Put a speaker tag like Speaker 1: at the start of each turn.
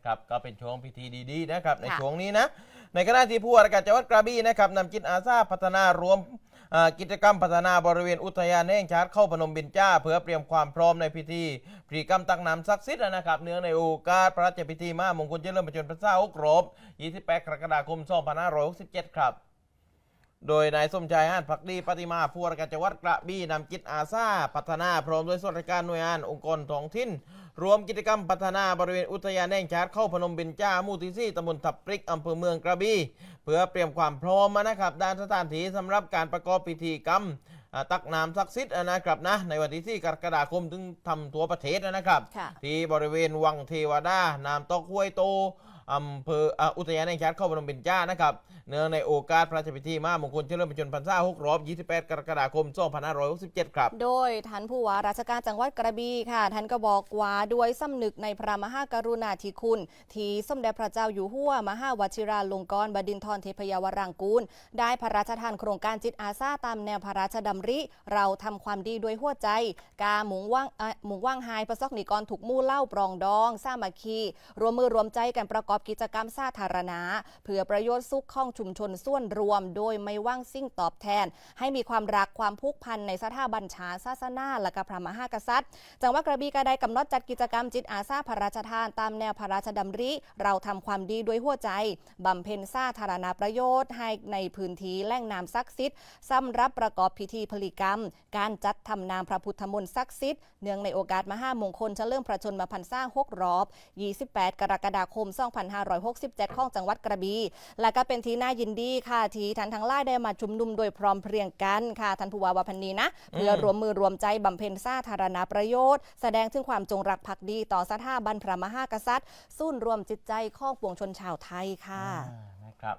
Speaker 1: นะครับก็เป็นช่วงพิธีดีๆนะครับใน
Speaker 2: ค่ะ
Speaker 1: ช่วงนี้นะในขณะที่ผู้ว่าราชการจังหวัดกระบี่นะครับนำจิตอาสาพัฒนารวมอ่ากิจกรรมพัฒนาบริเวณอุทยานแห่งชาติเข้าพนมเบญจ้า เพื่อเตรียมความพร้อมในพิธีพรีกรรมตักน้ำศักดิ์สิทธิ์นะครับ เนื่องในโอกาสพระราชพิธีมามงคลเจริญประชนพระเจ้าอุกรบ 28 กรกฎาคม 2567 ครับ โดยนายสมชายอ่านพักดีปฏิมาผู้ว่าราชการจังหวัดกระบี่นำจิตอาสาพัฒนาพร้อมด้วยส่วนราชการหน่วยงานองค์กรท้องถิ่นรวมกิจกรรมพัฒนาบริเวณอุทยานแห่งชาติเข้าพนมเบญจาหมู่ที่สี่ตำบลทับปริกอำเภอเมืองกระบี่เพื่อเตรียมความพร้อมนะครับ ด้านสถานที่สำหรับการประกอบพิธีกรรมอ่าตักน้ำศักดิ์สิทธิ์นะครับนะในวันที่4กรกฎาคมถึงทำทั่วประเทศนะครับ
Speaker 2: ค่ะ
Speaker 1: ที่บริเวณวังเทวดาน้ำตกห้วยโต อำเภออุทยานแห่งชาติเข้าพนมเบญจ้านะครับ เนื่องในโอกาสพระราชพิธีมามงคลเฉลิมพระชนมพรรษา6รอบ 28 กรกฎาคม 2567 ครับ
Speaker 2: โดยท่านผู้ว่าราชการจังหวัดกระบี่ค่ะ ท่านก็บอกว่าด้วยสำนึกในพระมหากรุณาธิคุณ ที่สมเด็จพระเจ้าอยู่หัวมหาวชิราลงกรณบดินทรเทพยาวรางกูล ได้พระราชทานโครงการจิตอาสาตามแนวพระราชดำริ เราทำความดีด้วยหัวใจ กาหมุงว่างหมุงว่างไฮประสอกนิกรถูกมู่เล่าปรองดองสามัคคีรวมมือรวมใจกันประกอบกิจกรรมสาธารณะเพื่อประโยชน์สุขของชุมชนส่วนรวม โดยไม่ว่างสิ่งตอบแทน ให้มีความรักความผูกพันในสถาบันชาศาสนาและก็พระมหากษัตริย์ จังหวัดกระบี่ก็ไดกำหนดจัดกิจกรรมจิตอาสาพระราชทานตามแนวพระราชดำริ เราทำความดีด้วยหัวใจบำเพ็ญสาธารณประโยชน์ ให้ในพื้นที่แหล่งน้ำศักดิ์สิทธิ์สำหรับประกอบพิธีผลิกรรม การจัดทำนามพระพุทธมนต์ศักดิ์สิทธิ์เนื่องในโอกาสมหามงคลเฉลิมพระชนมพรรษา6รอบ 28 กรกฎาคม2567 ของจังหวัดกระบี่และก็เป็นที่น่ายินดีค่ะที่ท่านทั้งหลายได้มาชุมนุมโดยพร้อมเพรียงกันค่ะท่านผู้ว่าวาพันนีนะเพื่อรวมมือรวมใจบำเพ็ญสาธารณประโยชน์ แสดงถึงความจงรักภักดีต่อสถาบันพระมหากษัตริย์ศูนย์รวมจิตใจของปวงชนชาวไทยค่ะ
Speaker 1: นะครับ